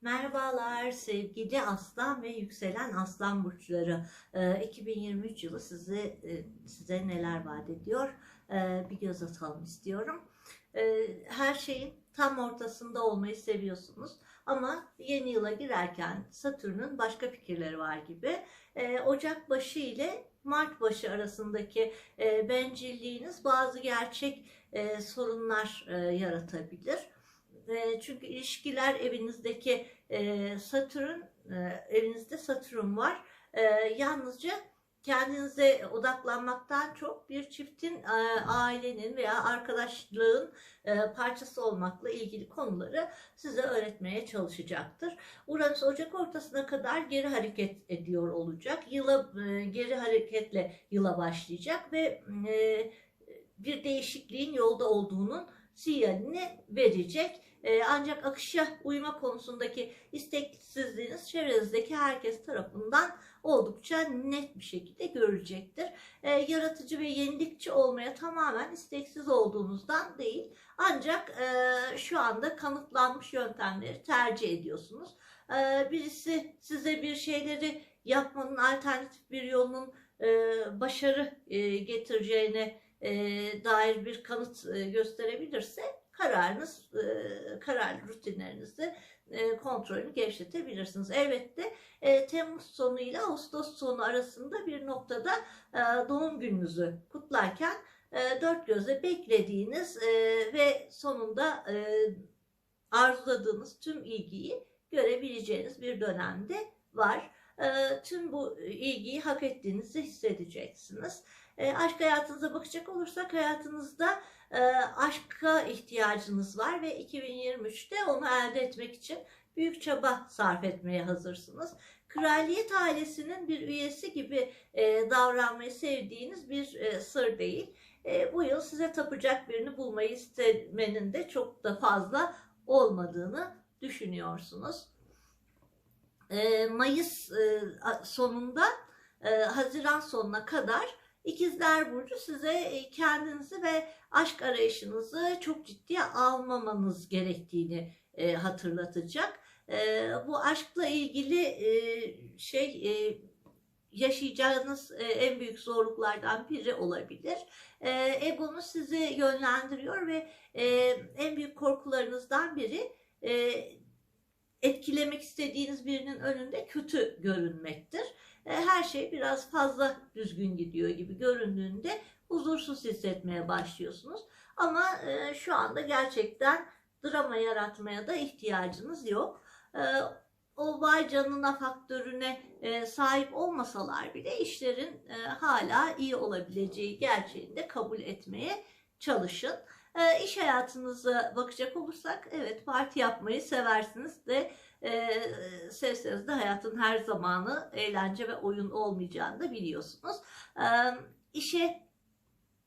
Merhabalar sevgili aslan ve yükselen aslan burçları. Ee, 2023 yılı size e, size neler vaat ediyor? Ee, bir göz atalım istiyorum. Ee, her şeyin tam ortasında olmayı seviyorsunuz. Ama yeni yıla girerken Satürn'ün başka fikirleri var gibi. Ee, Ocak başı ile Mart başı arasındaki e, bencilliğiniz bazı gerçek e, sorunlar e, yaratabilir. E, çünkü ilişkiler evinizdeki e, Satürn, e, evinizde Satürn var. Yalnızca kendinize odaklanmaktan çok bir çiftin, ailenin veya arkadaşlığın parçası olmakla ilgili konuları size öğretmeye çalışacaktır. Uranüs Ocak ortasına kadar geri hareket ediyor olacak. Yıla geri hareketle yıla başlayacak ve bir değişikliğin yolda olduğunun sinyalini verecek. Ee, ancak akışa uyma konusundaki isteksizliğiniz çevrenizdeki herkes tarafından oldukça net bir şekilde görülecektir. Ee, yaratıcı ve yenilikçi olmaya tamamen isteksiz olduğunuzdan değil ancak e, şu anda kanıtlanmış yöntemleri tercih ediyorsunuz. Ee, birisi size bir şeyleri yapmanın alternatif bir yolunun e, başarı e, getireceğine dair bir kanıt gösterebilirse kararınız, e, karar rutinlerinizi e, kontrolünü gevşetebilirsiniz. Elbette e, Temmuz sonu ile Ağustos sonu arasında bir noktada e, doğum gününüzü kutlarken e, dört gözle beklediğiniz e, ve sonunda e, arzuladığınız tüm ilgiyi görebileceğiniz bir dönemde var. E, tüm bu ilgiyi hak ettiğinizi hissedeceksiniz. E, aşk hayatınıza bakacak olursak hayatınızda e, aşka ihtiyacınız var ve 2023'te onu elde etmek için büyük çaba sarf etmeye hazırsınız. Kraliyet ailesinin bir üyesi gibi e, davranmayı sevdiğiniz bir sır değil. Bu yıl size tapacak birini bulmayı istemenin de çok da fazla olmadığını düşünüyorsunuz. E, Mayıs e, sonunda e, Haziran sonuna kadar İkizler Burcu size e, kendinizi ve aşk arayışınızı çok ciddiye almamanız gerektiğini e, hatırlatacak. E, bu aşkla ilgili şey yaşayacağınız en büyük zorluklardan biri olabilir. Egonuz sizi yönlendiriyor ve en büyük korkularınızdan biri etkilemek istediğiniz birinin önünde kötü görünmektir. E, her şey biraz fazla düzgün gidiyor gibi göründüğünde huzursuz hissetmeye başlıyorsunuz. Ama e, şu anda gerçekten drama yaratmaya da ihtiyacınız yok. E, o vay canına faktörüne sahip olmasalar bile işlerin hala iyi olabileceği gerçeğini de kabul etmeye çalışın. E, iş hayatınıza bakacak olursak evet parti yapmayı seversiniz de e, sevseniz de hayatın her zamanı eğlence ve oyun olmayacağını da biliyorsunuz. E, işe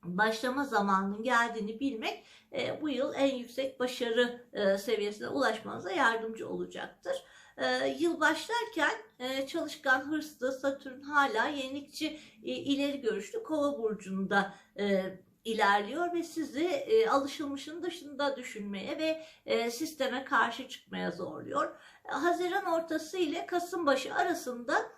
başlama zamanının geldiğini bilmek e, bu yıl en yüksek başarı e, seviyesine ulaşmanıza yardımcı olacaktır. E, yıl başlarken e, çalışkan, hırslı, Satürn hala yenilikçi, e, ileri görüşlü Kova burcunda e, ilerliyor ve sizi e, alışılmışın dışında düşünmeye ve e, sisteme karşı çıkmaya zorluyor. Haziran ortası ile Kasım başı arasında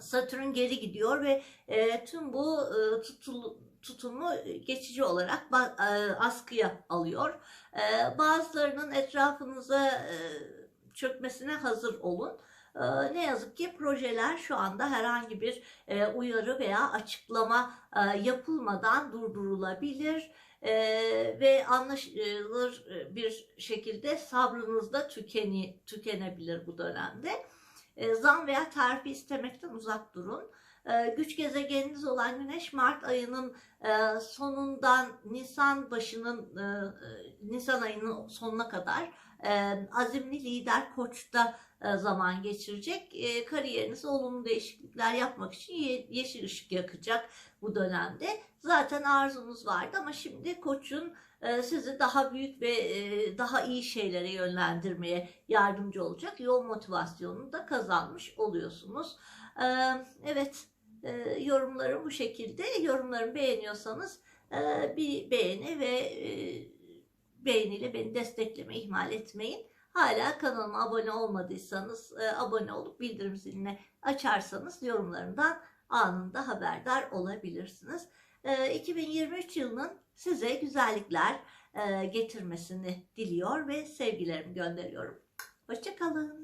Satürn geri gidiyor ve e, tüm bu e, tutul, tutumu geçici olarak e, askıya alıyor. E, bazılarının etrafınıza e, çökmesine hazır olun. Ee, ne yazık ki projeler şu anda herhangi bir e, uyarı veya açıklama e, yapılmadan durdurulabilir e, ve anlaşılır bir şekilde sabrınız da tükeni, tükenebilir bu dönemde. Zam veya terfi istemekten uzak durun. Güç gezegeniniz olan Güneş Mart ayının sonundan Nisan başının Nisan ayının sonuna kadar azimli lider koçta e, zaman geçirecek. E, kariyerinize olumlu değişiklikler yapmak için yeşil ışık yakacak bu dönemde. Zaten arzunuz vardı ama şimdi koçun e, sizi daha büyük ve daha iyi şeylere yönlendirmeye yardımcı olacak yol motivasyonunu da kazanmış oluyorsunuz. Evet yorumları bu şekilde. Yorumlarımı beğeniyorsanız bir beğeni ve beğeniyle beni desteklemeyi ihmal etmeyin. Hala kanalıma abone olmadıysanız e, abone olup bildirim zilini açarsanız yorumlarımdan anında haberdar olabilirsiniz. E, 2023 yılının size güzellikler e, getirmesini diliyor ve sevgilerimi gönderiyorum. Hoşçakalın.